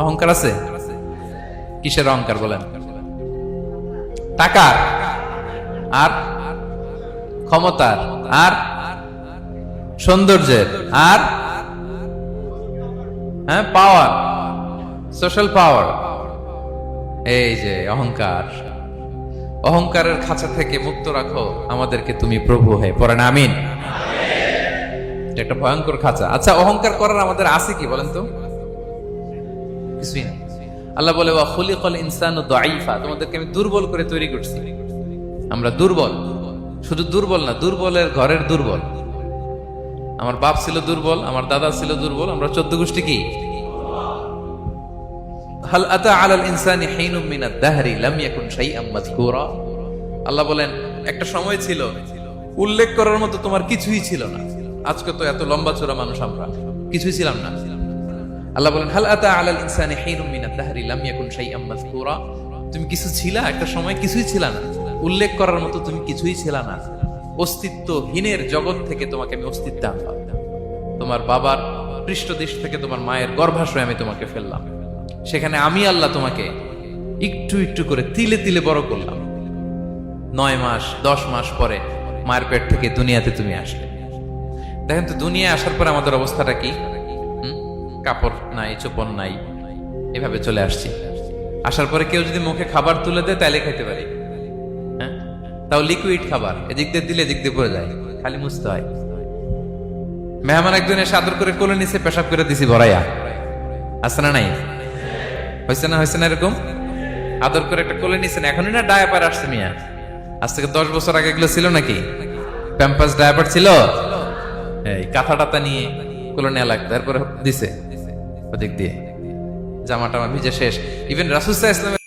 অহংকার আছে? কিসের অহংকার বলেন? টাকার? আর ক্ষমতার? আর সৌন্দর্যের? আর হ্যাঁ পাওয়ার সোশ্যাল পাওয়ার এই যে অহংকার। অহংকারের খাঁচা থেকে মুক্ত রাখো আমাদেরকে তুমি প্রভু হয়ে পড়েন আমিন। একটা ভয়ঙ্কর খাঁচা। আচ্ছা অহংকার করার আমাদের আছে কি বলেন তো? কিছুই না আল্লাহ বলে ইনসানু দাঈফা তোমাদেরকে আমি দুর্বল করে তৈরি করছি। আমরা দুর্বল। শুধু দুর্বল না, দুর্বলের ঘরের দুর্বল। আমার বাপ ছিল দুর্বল, আমার দাদা ছিল দুর্বল, আমরা চোদ্দ গোষ্ঠী কি? হাল আতা আলাল ইনসানি মিনাদ দাহরি আল্লাহ বলেন, একটা সময় ছিল, উল্লেখ করার মতো তোমার কিছুই ছিল না। আজকে তো এত লম্বা চোরা মানুষ আমরা। কিছুই ছিলাম না। আল্লাহ বলেন, হাল আতা আলাল দাহরি, লাম ইয়াকুন তুমি কিছু একটা সময় কিছুই না। উল্লেখ করার মতো তুমি কিছুই না। অস্তিত্বহীনের জগৎ থেকে তোমাকে আমি অস্তিত্ব আনলাম। তোমার বাবার পৃষ্ঠদেশ থেকে তোমার মায়ের গর্ভাশয়ে আমি তোমাকে ফেললাম। সেখানে আমি আল্লাহ তোমাকে একটু একটু করে তিলে তিলে বড় করলাম। নয় মাস, দশ মাস পরে মায়ের পেট থেকে দুনিয়াতে তুমি আসলে। দেখেন তো, দুনিয়ায় আসার পর আমাদের অবস্থাটা কি? কাপড় নাই, চোপন নাই, এভাবে চলে আসছি। আসার পরে কেউ যদি মুখে খাবার তুলে দেয়, তাইলে খাইতে পারি। হ্যাঁ? তাও লিকুইড খাবার, এদিক দিয়ে দিলে এদিক দিয়ে পড়ে যায়, খালি মুছতে হয়। মেহমান একজন এসে আদর করে কোলে নিচে পেশাব করে দিছি, ভরাইয়া। আছে না নাই? হয়েছে না হয়েছে না এরকম? আদর করে একটা কোলে নিছেন, এখনই না ডায়াপার আসছে মিয়া। আজ থেকে দশ বছর আগে এগুলো ছিল নাকি? প্যাম্পাস ডায়াপার ছিল? এই, কাঁথা টাতা নিয়ে কোলে নেওয়া লাগতো তারপরে দিছে। ওদিক দিয়ে। জামাটা আমার ভিজে শেষ। ইভেন রাসুসাহ ইসলামের